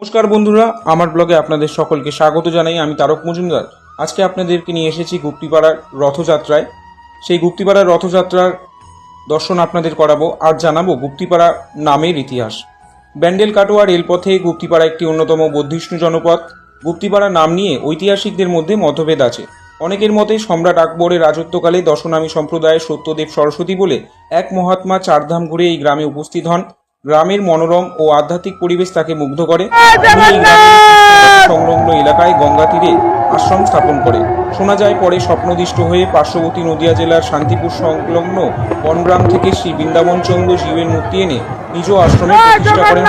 নমস্কার বন্ধুরা, আমার ব্লগে আপনাদের সকলকে স্বাগত জানাই, আমি তারক মজুমদার। আজকে আপনাদেরকে নিয়ে এসেছি গুপ্তিপাড়ার রথযাত্রায়। সেই গুপ্তিপাড়ার রথযাত্রার দর্শন আপনাদের করাবো, আর জানাব গুপ্তিপাড়া নামের ইতিহাস। ব্যান্ডেল কাটোয়া রেলপথে গুপ্তিপাড়া একটি অন্যতম বৌদ্ধিষ্ণু জনপদ গুপ্তিপাড়া নাম নিয়ে ঐতিহাসিকদের মধ্যে মতভেদ আছে। অনেকের মতে সম্রাট আকবরের রাজত্বকালে দশনামী সম্প্রদায়ের সত্যদেব সরস্বতী বলে এক মহাত্মা চারধাম ঘুরে এই গ্রামে উপস্থিত হন। গ্রামের মনোরম ও আধ্যাত্মিক পরিবেশ তাকে মুগ্ধ করে। সংলগ্ন এলাকায় গঙ্গা তীরে আশ্রম স্থাপন করে। শোনা যায় পরে স্বপ্নদিষ্ট হয়ে পার্শ্ববর্তী নদিয়া জেলার শান্তিপুর সংলগ্ন বনগ্রাম থেকে শ্রী বৃন্দাবন চন্দ্র জীবের মূর্তি এনে নিজ আশ্রমে প্রতিষ্ঠা করেন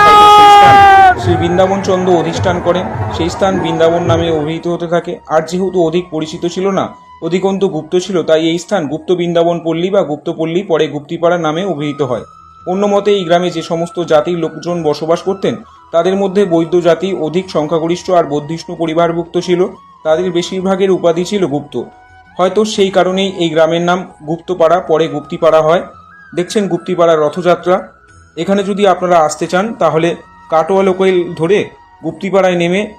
শ্রী বৃন্দাবন চন্দ্র অধিষ্ঠান করেন। সেই স্থান বৃন্দাবন নামে অভিহিত হতে থাকে। আর যেহেতু অধিক পরিচিত ছিল না অধিকন্ত গুপ্ত ছিল তাই এই স্থান গুপ্ত বৃন্দাবন পল্লী বা গুপ্তপল্লী পরে গুপ্তিপাড়া নামে অভিহিত হয়। অন্য মতে এই গ্রামে যে সমস্ত জাতির লোকজন বসবাস করতেন, তাদের মধ্যে বৈদ্য জাতি অধিক সংখ্যাগরিষ্ঠ আর বৌদ্ধিষ্ণু পরিবারভুক্ত ছিল, তাদের বেশিরভাগের উপাধি ছিল গুপ্ত। হয়তো সেই কারণেই এই গ্রামের নাম গুপ্তপাড়া, পরে গুপ্তিপাড়া হয়। দেখছেন গুপ্তিপাড়ার রথযাত্রা। এখানে যদি আপনারা আসতে চান, তাহলে কাটোয়া লোকাল ধরে গুপ্তিপাড়ায় নেমে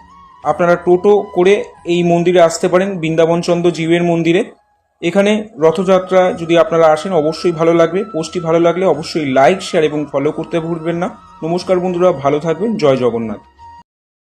আপনারা টোটো করে এই মন্দিরে আসতে পারেন বৃন্দাবনচন্দ্র জীবের মন্দিরে। এখানে রথযাত্রা যদি আপনারা আসেন, অবশ্যই ভালো লাগবে। পোস্টটি ভালো লাগলে অবশ্যই লাইক, শেয়ার এবং ফলো করতে ভুলবেন না। নমস্কার বন্ধুরা, ভালো থাকবেন। জয় জগন্নাথ।